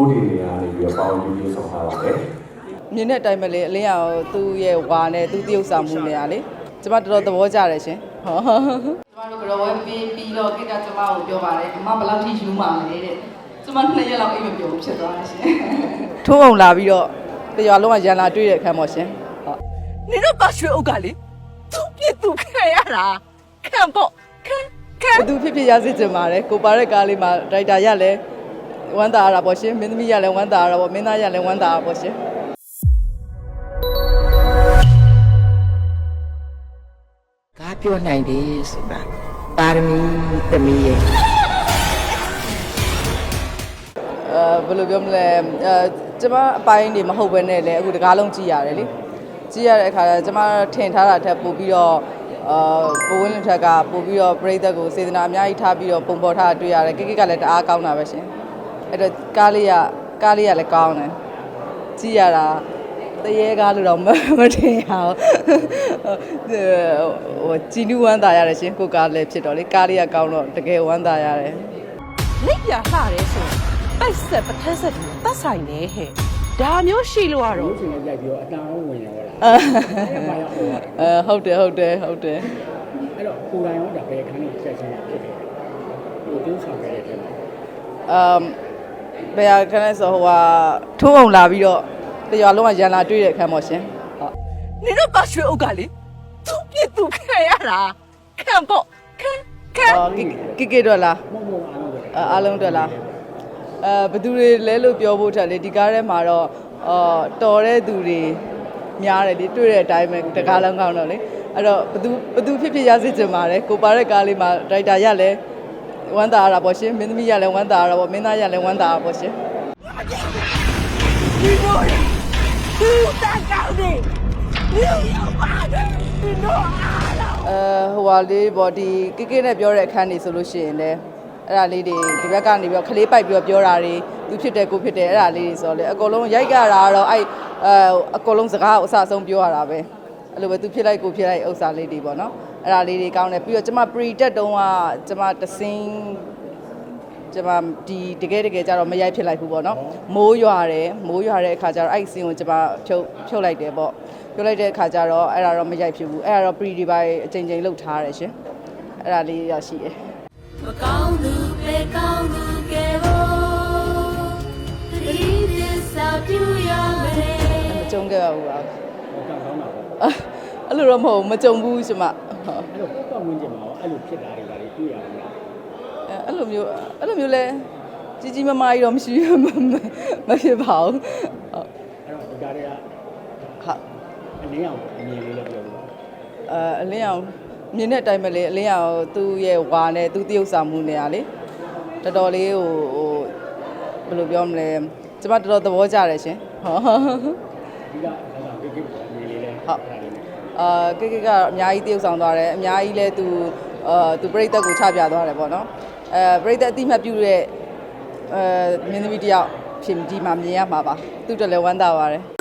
ဖိုးဒီနေရာနေပြီးတော့ပေါင်းပြီးပြီးဆောင်ထားပါတယ်မြင်တဲ့အတိုင်းပဲလေအလင်းရောသူ့ရဲ့ဝါနဲ့သူ့တရုပ်ဆောင်မှုနဲ့ကလေကျမတော်တော်သဘောကျတယ်ရှင်ဟောကျမတို့ကတော့ဝယ်ပြီးပြီးတော့ကိကကျမကိုပြောပါတယ်အမဘယ်လောက်ထိယူမှလဲတဲ့ကျမနှစ်ရက်လောက်အိမ်မပြောဘူးဖြစ်သွားတယ်ရှင်ထိုးအောင်လာပြီးတော့တရွာလုံးကရန်လာတွေ့တဲ့အခါပေါ့ရှင်ဟုတ်နင်တို့ပါရွှေအုပ်ကလေသူ့ပြစ်သူခံရတာခံပေါ့ခံခံဘသူဖြစ်ဖြစ်ရစေချင်ပါတယ်ကိုပါတဲ့ကားလေးမှာဒရိုက်တာရလဲ ဝမ်းသာရတာပေါ့ရှင်မင်းသမီးရလဲဝမ်းသာရတာပေါ့မင်းသားရလဲဝမ်းသာရတာပေါ့ရှင်ကားပြောနိုင်တယ်ဆိုတာပါရမီသမီးရဲ့အဲဘယ်လိုပြောမလဲအဲကျမအပိုင်းနေမဟုတ်ဘဲနဲ့လေအခုတကားလုံးကြည့်ရတယ်လေကြည့်ရတဲ့အခါကျမထင်ထားတာထက်ပိုပြီးတော့အာကိုဝင်းလင်ထက်ကပိုပြီးတော့ပြိသက်ကိုစေတနာအများကြီးထားပြီးတော့ပုံပေါ်ထားတာတွေ့ရတယ်ကိကိကလည်းတအားကောင်းတာပဲရှင် အဲ့တော့ကားလေးကကားလေးကလည်းကောင်းတယ်ကြည့်ရတာတရေကားလို့တော့မမထင်ရအောင်ဟိုကြည်နူးဝမ်းသာရတယ်ရှင်ကိုကားလည်းဖြစ်တော့လေကားလေးကကောင်းတော့တကယ်ဝမ်းသာရတယ်လက်ပြလှတယ်ဆိုပိုက်ဆက်ပထက်ဆက်တွေတတ်ဆိုင်နေဟဲ့ဒါမျိုးရှိလို့ရတော့ချင်းနဲ့ရိုက်ပြီးတော့အတန်အောင်ဝင်ရောလာအဲ့ဒါရောဟိုကအဲဟုတ်တယ်ဟုတ်တယ်ဟုတ်တယ်အဲ့တော့ကိုယ်တိုင်ရောဒါပဲခန်းလေးဆက်ချင်းဖြစ်တယ်ဟိုတင်းဆောင်ခဲ့တဲ့ထဲမှာအမ် ဘယ်ဟာခဏဆိုဟိုဟာထိုးအောင်လာပြီးတော့တရွာလုံးကရန်လာတွေ့တဲ့အခါပေါ့ရှင်ဟုတ်နင်တို့ပါရွှေအုပ်ကလေသူ့ပြစ်သူခံရတာခံပေါ့ခံခံအော်ကိကိကိတော့လားမုံမုံအားလုံးပဲအဲအားလုံးတော့လားအဲဘသူတွေလဲလို့ပြောဖို့ထက်လေဒီကားထဲမှာတော့အော်တော်တဲ့သူတွေများတယ်လေတွေ့တဲ့အတိုင်းပဲတကားလုံးကောင်းတော့လေအဲ့တော့ဘသူဘသူဖြစ်ဖြစ်ရစေချင်ပါတယ်ကိုပါတဲ့ကားလေးမှာဒရိုက်တာရလဲ ဝမ်းသာရတာပေါ့ရှင်မင်းသမီးရလဲဝမ်းသာရတာပေါ့မင်းသားရလဲဝမ်းသာရတာပေါ့ရှင်ဒီလိုသူတတ်ကောင်းနေဒီရောက်ပါတယ်ဒီတော့အားလုံးအဲဟိုဟာလေးပေါ့ဒီကိကိနဲ့ပြောတဲ့အခန်းနေဆိုလို့ရှိရင်လည်းအဲ့ဒါလေးတွေဒီဘက်ကနေပြီးတော့ခလေးပိုက်ပြီးတော့ပြောတာတွေသူဖြစ်တယ်ကိုဖြစ်တယ်အဲ့ဒါလေးတွေဆိုတော့လေအကုန်လုံးရိုက်ကြတာကတော့အဲ့အဲအကုန်လုံးစကားကိုအစအဆုံးပြောရတာပဲ အဲ့လိုပဲသူဖြစ်လိုက်ကိုဖြစ်လိုက်ဥစ္စာလေးတွေပေါ့နော်အဲ့ဒါလေးတွေကောင်းတယ်ပြီးတော့ကျမ pre တက်တုန်းကကျမတစင်းကျမဒီတကယ်တကယ်ကြတော့မရိုက်ဖြစ်လိုက်ဘူးပေါ့နော်မိုးရွာတယ်မိုးရွာတဲ့အခါကျတော့အဲ့ဒီစင်းကိုကျမဖြုတ်ဖြုတ်လိုက်တယ်ပေါ့ဖြုတ်လိုက်တဲ့အခါကျတော့အဲ့ဒါတော့မရိုက်ဖြစ်ဘူးအဲ့ဒါတော့ pre ဒီပိုင်းအချိန်ချင်းလှုပ်ထားတယ်ရှင်အဲ့ဒါလေးရရှိတယ်မကောင်းသူပဲကောင်းသူကဲဖို့တတိသစ္စာပြုရမယ်မကြုံခဲ့ပါဘူးပါဟောကကောင်းတာပေါ့ အဲ့လိုတော့မဟုတ်ဘူးမကြုံဘူးရှင်မဟုတ်အဲ့တော့ကိုယ်ကဝင်ကြမှာရောအဲ့လိုဖြစ်တာတွေဒါတွေတွေ့ရမှာလားအဲ့လိုမျိုးအဲ့လိုမျိုးလဲကြီးကြီးမားမားကြီးတော့မရှိဘူးမမဖြစ်ပါဘူးဟုတ်အဲ့တော့ဒီကားတွေကဟုတ်အနည်းအောင်အမြင်လေးလည်းပြောလို့အဲအလင်းအောင်မြင်တဲ့အတိုင်းပဲလေအလင်းအောင်သူ့ရဲ့ဝါနဲ့သူ့တရုပ်ဆောင်မှုနဲ့ကလေတော်တော်လေးဟိုဟိုဘယ်လိုပြောမလဲကျမတော်တော်သဘောကျတယ်ရှင်ဟုတ် ဒီကအဲ့ဒါကိကိအမြင်လေးလည်းဟုတ်အဲ့ဒါလေးနဲ့အာကိကိကအများကြီးတရုပ်ဆောင်သွားတယ်အများကြီးလဲသူအာသူပြိသက်ကိုချပြသွားတယ်ပေါ့နော်အဲပြိသက်အတိမတ်ပြုတဲ့အဲမင်းသမီးတယောက်ဖြစ်ဒီမှာမြင်ရမှာပါသူ့တော်လည်းဝမ်းသာပါတယ်